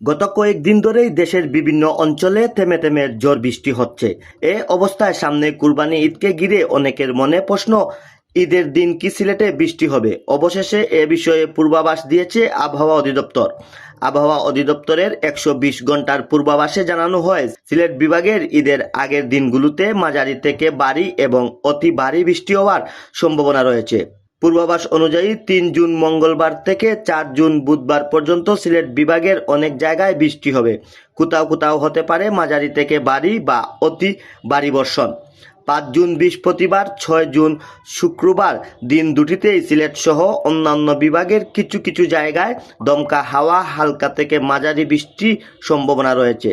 গত কয়েকদিন ধরেই দেশের বিভিন্ন অঞ্চলে থেমে থেমে ঝড় বৃষ্টি হচ্ছে। এ অবস্থায় সামনে কুরবানি ঈদকে ঘিরে অনেকের মনে প্রশ্ন, ঈদের দিন কি সিলেটে বৃষ্টি হবে? অবশেষে এ বিষয়ে পূর্বাভাস দিয়েছে আবহাওয়া অধিদপ্তর। আবহাওয়া অধিদপ্তরের একশো বিশ ঘণ্টার পূর্বাভাসে জানানো হয়, সিলেট বিভাগের ঈদের আগের দিনগুলোতে মাঝারি থেকে ভারী এবং অতি ভারী বৃষ্টি হওয়ার সম্ভাবনা রয়েছে। পূর্বাভাস অনুযায়ী তিন জুন মঙ্গলবার থেকে চার জুন বুধবার পর্যন্ত সিলেট বিভাগের অনেক জায়গায় বৃষ্টি হবে। কোথাও কোথাও হতে পারে মাঝারি থেকে ভারী বা অতি ভারী বর্ষণ। পাঁচ জুন বৃহস্পতিবার, ছয় জুন শুক্রবার দিন দুটিতেই সিলেট সহ অন্যান্য বিভাগের কিছু কিছু জায়গায় দমকা হাওয়া, হালকা থেকে মাঝারি বৃষ্টির সম্ভাবনা রয়েছে।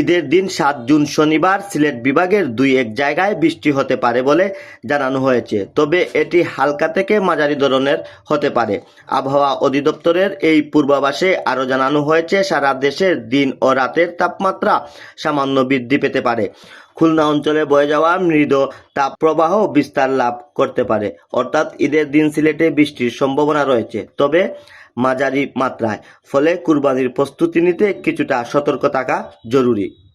ঈদের দিন সাত জুন শনিবার সিলেট বিভাগের দুই এক জায়গায় বৃষ্টি হতে পারে বলে জানানো হয়েছে। তবে এটি হালকা থেকে মাঝারি ধরনের হতে পারে। আবহাওয়া অধিদপ্তরের এই পূর্বাভাসে আরও জানানো হয়েছে, সারা দেশের দিন ও রাতের তাপমাত্রা সামান্য বৃদ্ধি পেতে পারে। খুলনা অঞ্চলে বয়ে যাওয়া মৃদু তাপপ্রবাহ বিস্তার লাভ করতে পারে। অর্থাৎ ঈদের দিন সিলেটে বৃষ্টির সম্ভাবনা রয়েছে। তবে মাঝারি মাত্রায়। ফলে কুরবানির প্রস্তুতি নিতে কিছুটা সতর্ক থাকা জরুরি।